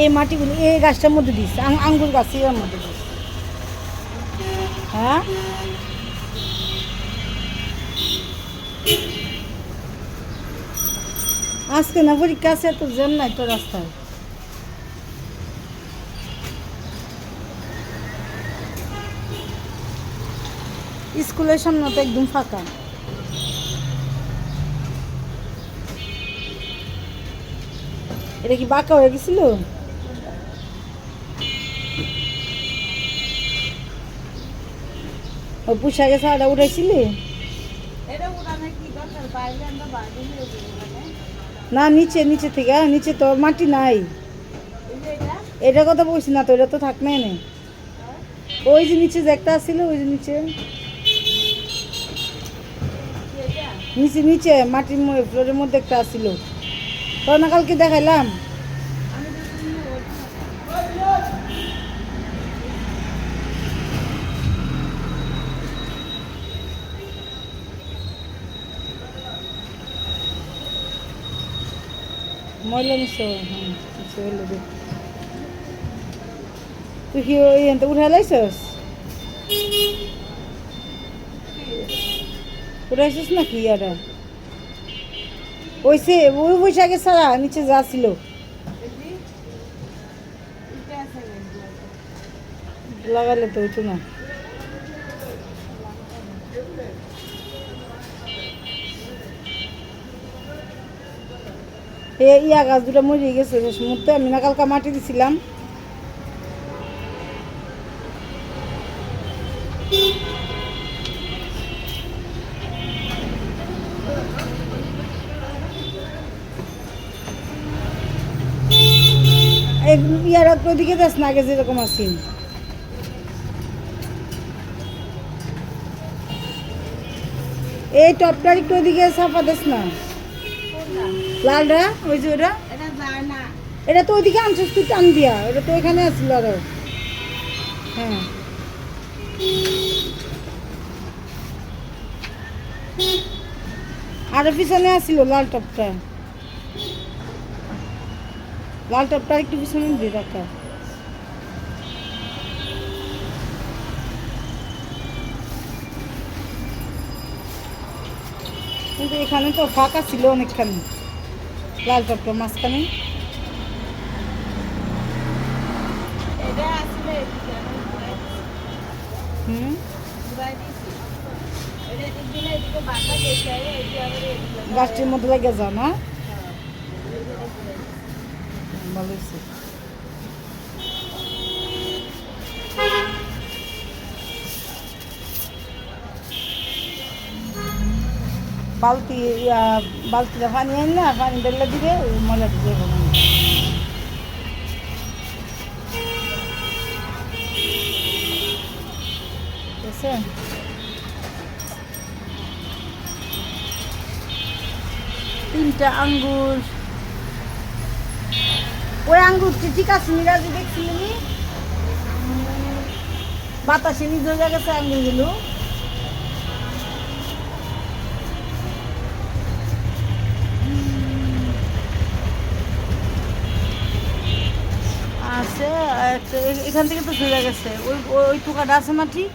এই মাটিগুলো, এই গাছটার মধ্যে দিস আঙ্গুর গাছ এর মধ্যে দিস হ্যাঁ? আজকে না পরীক্ষা আছে তো জ্যাম নাই তো রাস্তায়। স্কুলের সামনে তো একদম ফাঁকা। এটা কি বাঁকা হয়ে গেছিল? ও পোশাকে ছাড়া উঠাইছিলি না নিচে নিচে থেকে আহ, নিচে তো মাটি নাই। এটা? কথা বলছি না তো এটা তো থাক নাই ওই যে নিচে যে একটা ছিল ওই যে নিচে। নিচে নিচে মাটির ফ্লোরের মধ্যে একটা আসছিল তোর না কালকে দেখাইলাম। ময়লা নিছো। তুই কি ওই এনতে উঠে লাইছস উঠাইছিস নাকি ইয়াটা ওইসে ওই বৈশাখে ছাড়া নিচে যা ছিল লাগালে তো ওইটু না এ ইয়া গাছ দুটো মরে গেছে শেষ মুহূর্তে আমি না কালকা মাটি দিছিলাম। ইয়ার ওদিকে যাস না, আগে যেরকম আছি। এই টপটার একটু ওদিকে চাপা দিস না। লালটা ওই যে ওটা এটা তো ওইদিকে আনছিস তুই টান দিয়া ওটা তো এখানে আসছিল আরও। হ্যাঁ। আর পিছনে আসছিল লাল টপটা। লাল টপটা একটু পিছনে দিয়ে রাখা। কিন্তু এখানে তো ফাঁকা ছিল অনেকখানি। লাল টপটা মাঝখানে। গাছটির মধ্যে লাগে যা না? ভালো বালতি বালতিটা পানি আন না পানি ঢেলে দিবে দিবে ঠিক আছে তিনটা আঙ্গুর। ওই আঙ্গুর ঠিক আছে, মিরাজি দেখছিলি নি? বাতাসে নিজ গেছে আঙ্গুরগুলো। এখান থেকে তো ঝরে গেছে। ওই ওই- টুকাটা আছে ঠিক